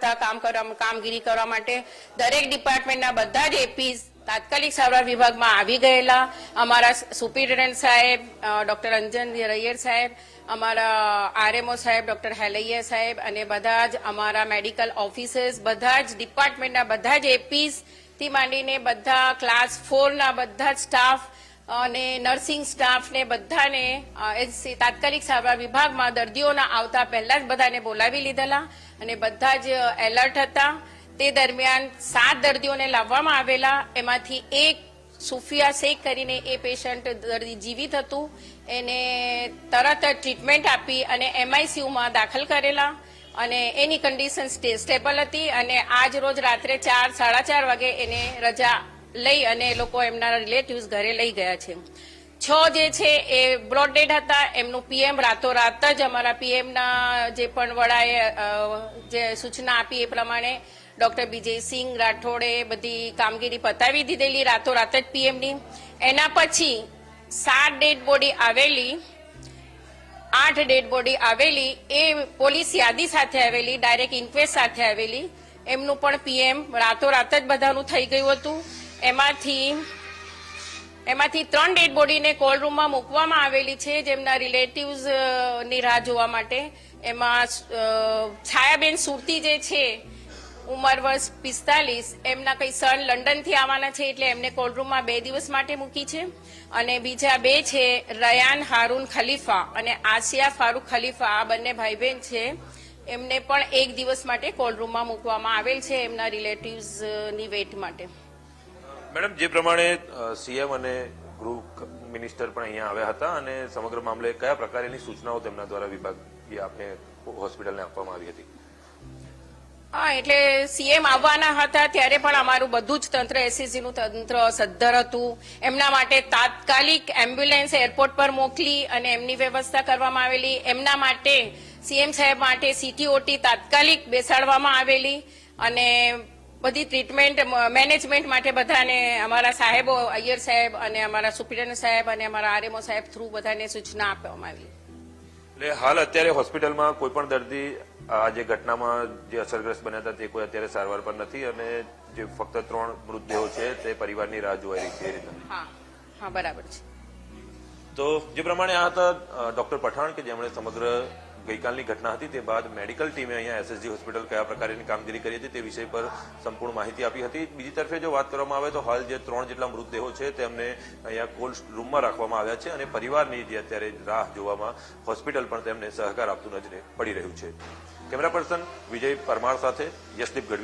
કામ કરવા, કામગીરી કરવા માટે દરેક ડિપાર્ટમેન્ટના બધા જ એપીસ તાત્કાલિક સારવાર વિભાગમાં આવી ગયેલા. અમારા સુપિરિન્ટેન્ડન્ટ સાહેબ ડોક્ટર અંજન રૈયર સાહેબ, અમારા આરએમઓ સાહેબ, ડોક્ટર હેલૈયા સાહેબ અને બધા જ અમારા મેડિકલ ઓફિસર્સ, બધા જ ડિપાર્ટમેન્ટના બધા જ એપીસથી માંડીને બધા ક્લાસ ફોરના બધા જ સ્ટાફ અને નર્સિંગ સ્ટાફને બધાને તાત્કાલિક સારવાર વિભાગમાં દર્દીઓના આવતા પહેલા જ બધાને બોલાવી લીધેલા. અને બધા જ એલર્ટ હતા. તે દરમિયાન સાત દર્દીઓને લાવવામાં આવેલા. એમાંથી એક સુફિયા શેખ કરીને એ પેશન્ટ દર્દી જીવિત હતું. એને તરત જ ટ્રીટમેન્ટ આપી અને એમઆઈસીયુમાં દાખલ કરેલા. અને એની કન્ડિશન સ્ટેબલ હતી અને આજ રોજ રાત્રે ચાર, સાડા ચાર વાગે એને રજા લઈ અને લોકો એમના રિલેટિવ્સ ઘરે લઈ ગયા છે. છ જે છે એ બ્રોડ ડેડ હતા. એમનું પીએમ રાતોરાત જ અમારા પીએમના જે પણ વડાએ જે સૂચના આપી એ પ્રમાણે ડોક્ટર વિજયસિંહ રાઠોડે બધી કામગીરી પતાવી દીધેલી રાતોરાત જ પીએમની. એના પછી સાત ડેડ બોડી આવેલી, આઠ ડેડ બોડી આવેલી, એ પોલીસ યાદી સાથે આવેલી, ડાયરેક્ટ ઇન્ક્વેસ્ટ સાથે આવેલી. એમનું પણ પીએમ રાતોરાત જ બધાનું થઈ ગયું હતું. એમાંથી એમાંથી ત્રણ ડેડ બોડીને કોલ રૂમમાં મૂકવામાં આવેલી છે જેમના રિલેટિવ્સની રાહ જોવા માટે. એમાં છાયાબેન સુરતી જે છે, ઉંમર વર્ષ પિસ્તાલીસ, એમના કઈ સન લંડનથી આવવાના છે એટલે એમને કોલરૂમમાં બે દિવસ માટે મૂકી છે. અને બીજા બે છે, રયાન, હારૂન, ખલીફા અને આસિયા ફારૂક ખલીફા. આ બંને ભાઈ બહેન છે. એમને પણ એક દિવસ માટે કોલરૂમમાં મૂકવામાં આવેલ છે એમના રિલેટિવ્સની વેટ માટે. મેડમ, જે પ્રમાણે સીએમ અને ગૃહ મિનિસ્ટર પણ અહીંયા આવ્યા હતા અને સમગ્ર મામલે કયા પ્રકારની સૂચનાઓ તેમના દ્વારા વિભાગીય આપને હોસ્પિટલને આપવામાં આવી હતી? હા, એટલે સીએમ આવવાના હતા ત્યારે પણ અમારું બધું જ તંત્ર એસએસજી તંત્ર સદ્ધર હતું. એમના માટે તાત્કાલિક એમ્બ્યુલન્સ એરપોર્ટ પર મોકલી અને એમની વ્યવસ્થા કરવામાં આવેલી. એમના માટે, સીએમ સાહેબ માટે સીટીઓટી તાત્કાલિક બેસાડવામાં આવેલી અને બધી ટ્રીટમેન્ટ મેનેજમેન્ટ માટે બધાને અમારા સાહેબો અય્યર સાહેબ અને અમારા સુપ્રિટેન્ડન્ટ સાહેબ અને અમારા આરએમઓ સાહેબ થ્રુ બધાને સૂચના આપવામાં આવી. એટલે હાલ અત્યારે હોસ્પિટલમાં કોઈ પણ દર્દી આ જે ઘટનામાં જે અસરગ્રસ્ત બન્યા હતા તે કોઈ અત્યારે સારવાર પર નથી અને જે ફક્ત ત્રણ મૃતદેહો છે તે પરિવારની રાહ જોવાઈ રહી છે એ હા હા બરાબર છે. તો જે પ્રમાણે આ હતા ડોક્ટર પઠાણ કે જેમણે સમગ્ર ગઈકાલની ઘટના હતી, તે બાદ મેડિકલ ટીમે અહીંયા એસએસજી હોસ્પિટલ કયા પ્રકારની કામગીરી કરી હતી તે વિષય પર સંપૂર્ણ માહિતી આપી હતી. બીજી તરફે જો વાત કરવામાં આવે તો હાલ જે ત્રણ જેટલા મૃતદેહો છે, તેમને અહીંયા કોલ્ડ રૂમમાં રાખવામાં આવ્યા છે અને પરિવારની જે અત્યારે રાહ જોવામાં હોસ્પિટલ પણ તેમને સહકાર આપતું નજરે પડી રહ્યું છે. કેમેરા પર્સન વિજય પરમાર સાથે યશદીપ ગઢવી